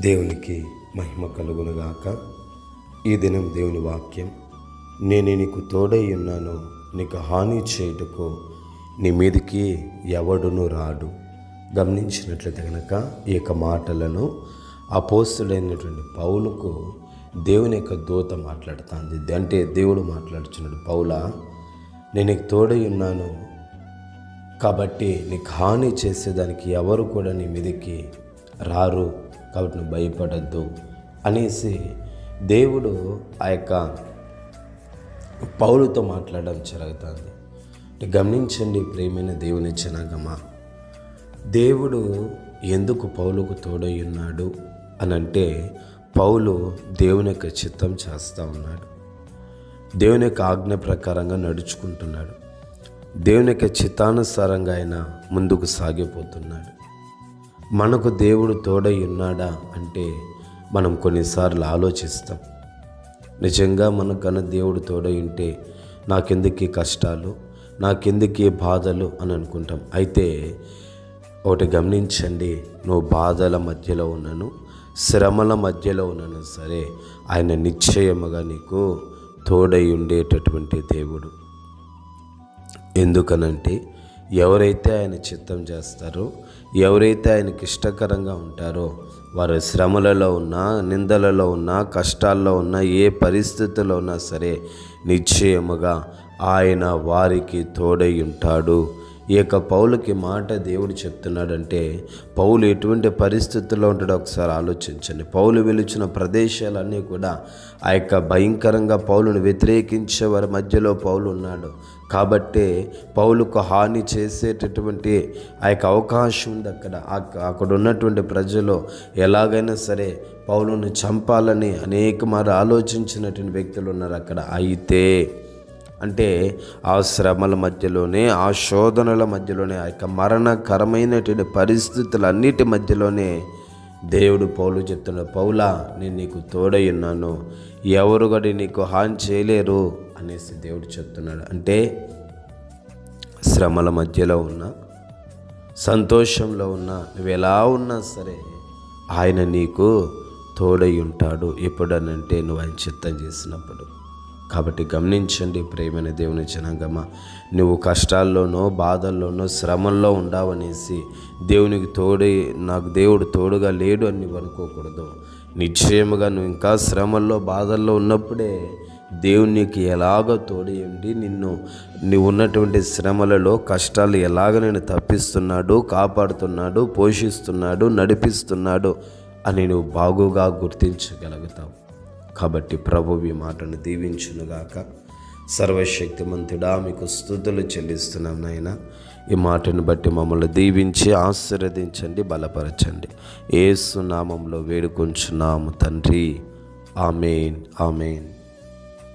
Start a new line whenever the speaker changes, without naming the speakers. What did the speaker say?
దేవునికి మహిమ కలుగునుగాక. ఈ దినం దేవుని వాక్యం నేను నీకు తోడై ఉన్నాను నీకు హాని చేయుటకు నీ మీదికి ఎవడును రాడు. గమనించినట్లయితే కనుక ఈ యొక్క మాటలను అపోస్తుడైనటువంటి పౌలుకు దేవుని యొక్క దూత మాట్లాడుతుంది. అంటే దేవుడు మాట్లాడుచున్నాడు పౌలా నేను నీకు తోడై ఉన్నాను కాబట్టి నీకు హాని చేసేదానికి ఎవరు కూడా నీ మీదకి రారు. కాబట్టి నువ్వు భయపడద్దు అనేసి దేవుడు ఆ యొక్క పౌలుతో మాట్లాడడం జరుగుతుంది. గమనించండి ప్రేమైన దేవుని జనగమా. దేవుడు ఎందుకు పౌలుకు తోడై ఉన్నాడు అని అంటే పౌలు దేవుని యొక్క చిత్తం చేస్తూ ఉన్నాడు. దేవుని యొక్క ఆజ్ఞ ప్రకారంగా నడుచుకుంటున్నాడు. దేవుని యొక్క చిత్తానుసారంగా ఆయన ముందుకు సాగిపోతున్నాడు. మనకు దేవుడు తోడై ఉన్నాడా అంటే మనం కొన్నిసార్లు ఆలోచిస్తాం. నిజంగా మనకన్నా దేవుడు తోడై ఉంటే నాకెందుకు కష్టాలు నాకెందుకు బాధలు అని అనుకుంటాం. అయితే ఒకటి గమనించండి నువ్వు బాధల మధ్యలో ఉన్నాను శ్రమల మధ్యలో ఉన్నాను. సరే ఆయన నిశ్చయముగా నీకు తోడై ఉండేటటువంటి దేవుడు. ఎందుకనంటే ఎవరైతే ఆయన చిత్తం చేస్తారో ఎవరైతే ఆయనకి ఇష్టకరంగా ఉంటారో వారు శ్రమలలో ఉన్నా నిందలలో ఉన్నా కష్టాల్లో ఉన్నా ఏ పరిస్థితుల్లో ఉన్నా సరే నిశ్చయముగా ఆయన వారికి తోడై ఉంటాడు. ఈ యొక్క పౌలకి మాట దేవుడు చెప్తున్నాడంటే పౌలు ఎటువంటి పరిస్థితుల్లో ఉంటాడో ఒకసారి ఆలోచించండి. పౌలు వెలుచిన ప్రదేశాలన్నీ కూడా ఆ యొక్క భయంకరంగా పౌలును వ్యతిరేకించే వారి మధ్యలో పౌలు ఉన్నాడు. కాబట్టే పౌలుకు హాని చేసేటటువంటి ఆ యొక్క అవకాశం ఉంది అక్కడ. అక్కడ ఉన్నటువంటి ప్రజలు ఎలాగైనా సరే పౌలుని చంపాలని అనేక మరి ఆలోచించినటువంటి వ్యక్తులు ఉన్నారు అక్కడ. అయితే అంటే ఆ శ్రమల మధ్యలోనే ఆ శోధనల మధ్యలోనే ఆ యొక్క మరణకరమైనటువంటి పరిస్థితులన్నిటి మధ్యలోనే దేవుడు పౌలు చెప్తున్న పౌలా నేను నీకు తోడై ఉన్నాను. ఎవరు కూడా నీకు హాని చేయలేరు అనేసి దేవుడు చెప్తున్నాడు. అంటే శ్రమల మధ్యలో ఉన్న సంతోషంలో ఉన్న నువ్వు ఎలా ఉన్నా సరే ఆయన నీకు తోడై ఉంటాడు. ఎప్పుడనంటే నువ్వు ఆయన చిత్తం చేసినప్పుడు. కాబట్టి గమనించండి ప్రేమైన దేవుని జనాంగమ. నువ్వు కష్టాల్లోనో బాధల్లోనో శ్రమల్లో ఉండావనేసి దేవునికి తోడే నాకు దేవుడు తోడుగా లేడు అని నువ్వు అనుకోకూడదు. నిశ్చయముగా నువ్వు ఇంకా శ్రమల్లో బాధల్లో ఉన్నప్పుడే దేవునికి నీకు ఎలాగో తోడేయండి నిన్ను నువ్వు ఉన్నటువంటి శ్రమలలో కష్టాలు ఎలాగ నేను తప్పిస్తున్నాడు కాపాడుతున్నాడు పోషిస్తున్నాడు నడిపిస్తున్నాడు అని నువ్వు బాగుగా గుర్తించగలుగుతావు. కాబట్టి ప్రభు ఈ మాటను దీవించునుగాక. సర్వశక్తిమంతుడా మీకు స్థుతులు చెల్లిస్తున్నాం నాయన. ఈ మాటను బట్టి మమ్మల్ని దీవించి ఆశీర్వదించండి బలపరచండి. ఏసు నామంలో వేడుకొంచున్నాము తండ్రి. Amen amen.